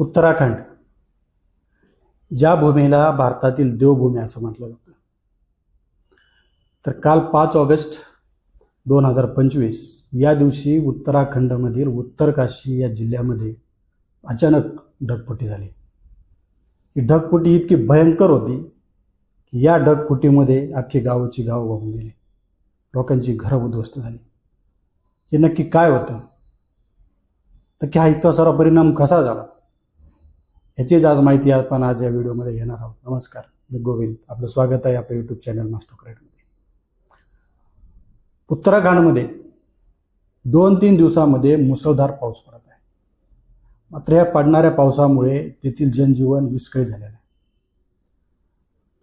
उत्तराखंड ज्या भूमीला भारतातील देवभूमी असं म्हटलं जातं. तर काल पाच ऑगस्ट दोन हजार पंचवीस या दिवशी उत्तराखंडमधील उत्तरकाशी या जिल्ह्यामध्ये अचानक ढगफुटी झाली. ही ढगफुटी इतकी भयंकर होती की या ढगफुटीमध्ये अख्खी गावाची गाव वाहून गेली. लोकांची घरं उद्ध्वस्त झाली. हे नक्की काय होतं? नक्की हा इतका सारा परिणाम कसा झाला? ह्याचीच आज माहिती आपण आज या व्हिडिओमध्ये घेणार आहोत. नमस्कार. मी गोविंद. आपलं स्वागत आहे आपल्या यूट्यूब चॅनल मास्टर क्रेडमध्ये उत्तराखंडमध्ये दोन तीन दिवसामध्ये मुसळधार पाऊस पडत आहे. मात्र या पडणाऱ्या पावसामुळे तेथील जनजीवन विस्कळीत झालेलं आहे.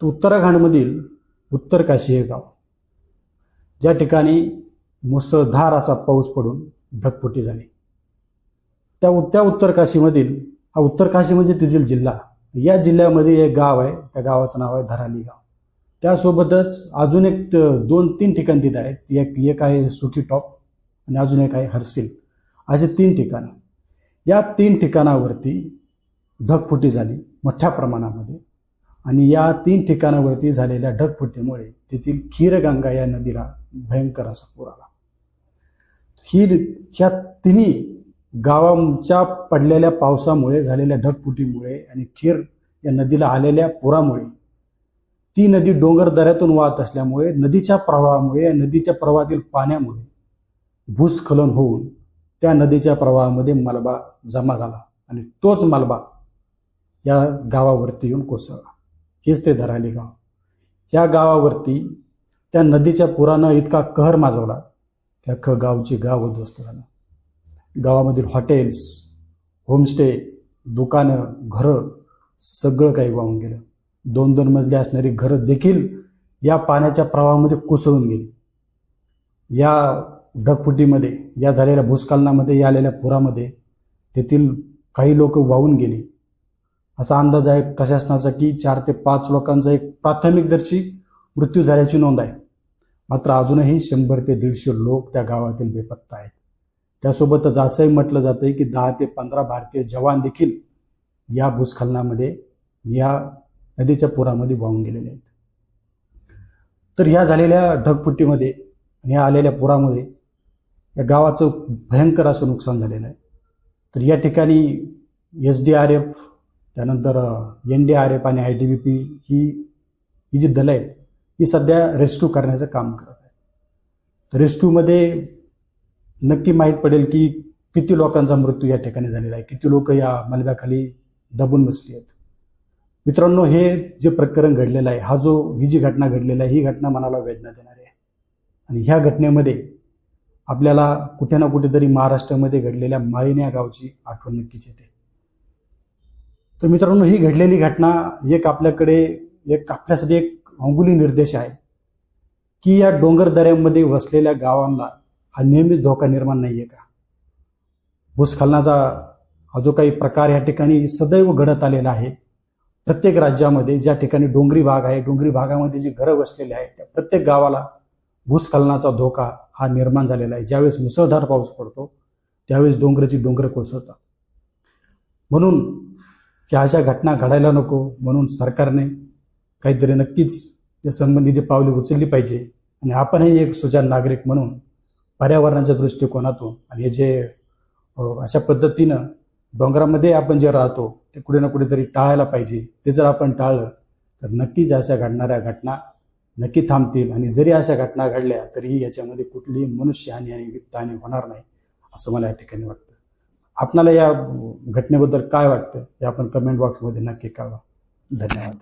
तर उत्तराखंडमधील उत्तर काशी हे गाव ज्या ठिकाणी मुसळधार असा पाऊस पडून ढगफुटी झाली. त्या त्या उत्तर काशीमधील हा उत्तर म्हणजे तेथील जिल्हा. या जिल्ह्यामध्ये एक गाव आहे त्या गावाचं नाव आहे धराली गाव. त्यासोबतच अजून एक दोन तीन ठिकाण तिथं आहेत. एक एक आहे सुकी टॉप आणि अजून एक आहे हर्सिल. असे तीन ठिकाणं. या तीन ठिकाणावरती ढगफुटी झाली मोठ्या प्रमाणामध्ये. आणि या तीन ठिकाणावरती झालेल्या ढगफुटीमुळे तेथील खीरगंगा या नदीला भयंकर असा पूर आला. ही ह्या तिन्ही गावांच्या पडलेल्या पावसामुळे झालेल्या ढगफुटीमुळे आणि खीर या नदीला आलेल्या पुरामुळे ती नदी डोंगर दऱ्यातून वाहत असल्यामुळे नदीच्या प्रवाहामुळे या नदीच्या प्रवाहातील पाण्यामुळे भूस्खलन होऊन त्या नदीच्या प्रवाहामध्ये मलबा जमा झाला आणि तोच मलबा या गावावरती येऊन कोसळला. हेच ते धराली गाव. या गावावरती त्या नदीच्या पुरानं इतका कहर माजवला त्या ख गावची गाव उद्ध्वस्त झालं. गावामधील हॉटेल्स होमस्टे दुकानं घरं सगळं काही वाहून गेलं. दोन दोन मजली असणारी घरं देखील या पाण्याच्या प्रवाहामध्ये कोसळून गेली. या ढगफुटीमध्ये या झालेल्या भूस्खलनामध्ये या आलेल्या पुरामध्ये तेथील काही लोक वाहून गेली. असा अंदाज आहे प्रशासनाचा की चार ते पाच लोकांचा एक प्राथमिकदर्शी मृत्यू झाल्याची नोंद आहे. मात्र अजूनही शंभर ते दीडशे लोक त्या गावातील बेपत्ता आहेत. त्यासोबतच असंही म्हटलं जातं की दहा ते पंधरा भारतीय जवान देखील या भूस्खलनामध्ये या नदीच्या पुरामध्ये वाहून गेलेले आहेत. तर ह्या झालेल्या ढगफुटीमध्ये ह्या या आलेल्या पुरामध्ये या गावाचं भयंकर असं नुकसान झालेलं आहे. तर या ठिकाणी एस डी आर एफ त्यानंतर एन डी आर एफ आणि आय टी बी पी ही ही जी दलं आहेत ही सध्या रेस्क्यू करण्याचं काम करत आहे रेस्क्यूमध्ये नक्की माहीत पडेल की किती लोकांचा मृत्यू या ठिकाणी झालेला आहे. किती लोक या मलब्याखाली दबून बसली आहेत. मित्रांनो हे जे प्रकरण घडलेलं आहे हा जो ही जी घटना घडलेली आहे ही घटना मनाला वेदना देणारी आहे. आणि ह्या घटनेमध्ये आपल्याला कुठे ना कुठेतरी महाराष्ट्रामध्ये घडलेल्या माळीने या गावची आठवण नक्कीच येते. तर मित्रांनो ही घडलेली घटना एक आपल्याकडे एक आपल्यासाठी एक अंगुली निर्देश आहे की या डोंगर दऱ्यांमध्ये वसलेल्या गावांना हा नेहमीच धोका निर्माण नाही आहे का भूस्खलनाचा हा जो काही प्रकार या ठिकाणी सदैव घडत आलेला आहे प्रत्येक राज्यामध्ये ज्या ठिकाणी डोंगरी भाग आहे डोंगरी भागामध्ये जी घरं वसलेली आहेत त्या प्रत्येक गावाला भूस्खलनाचा धोका हा निर्माण झालेला आहे. ज्यावेळेस मुसळधार पाऊस पडतो त्यावेळेस डोंगराची डोंगर कोसळतात. म्हणून त्या अशा घटना घडायला नको म्हणून सरकारने काहीतरी नक्कीच त्या संबंधित पावले उचलली पाहिजे आणि आपणही एक सुजाण नागरिक म्हणून पर्यावरणाच्या दृष्टिकोनातून आणि हे जे अशा पद्धतीनं डोंगरामध्ये आपण जे राहतो ते कुठे ना कुठेतरी टाळायला पाहिजे. ते जर आपण टाळलं तर नक्कीच अशा घडणाऱ्या घटना नक्की थांबतील. आणि जरी अशा घटना घडल्या तरीही याच्यामध्ये कुठलीही मनुष्यहानी आणि वित्तहानी होणार नाही असं मला या ठिकाणी वाटतं. आपणाला या घटनेबद्दल काय वाटतं हे आपण कमेंट बॉक्समध्ये नक्की कळवा. धन्यवाद.